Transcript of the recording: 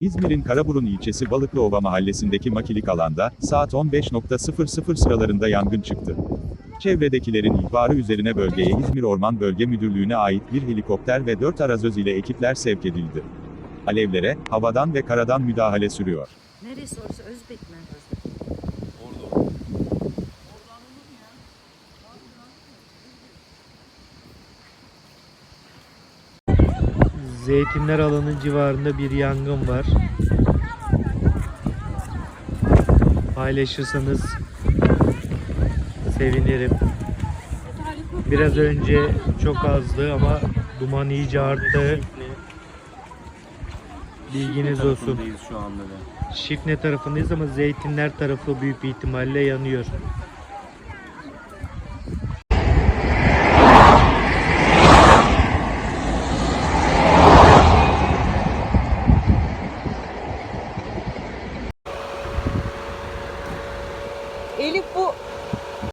İzmir'in Karaburun ilçesi Balıklıova mahallesindeki makilik alanda, saat 15.00 sıralarında yangın çıktı. Çevredekilerin ihbarı üzerine bölgeye İzmir Orman Bölge Müdürlüğü'ne ait bir helikopter ve 4 arazöz ile ekipler sevk edildi. Alevlere, havadan ve karadan müdahale sürüyor. Neresi orası Özbek mi? Zeytinler alanı civarında bir yangın var. Paylaşırsanız sevinirim. Biraz önce çok azdı ama duman iyice arttı. Bilginiz olsun. şu anda da. Şifne tarafındayız ama zeytinler tarafı büyük bir ihtimalle yanıyor. Elif bu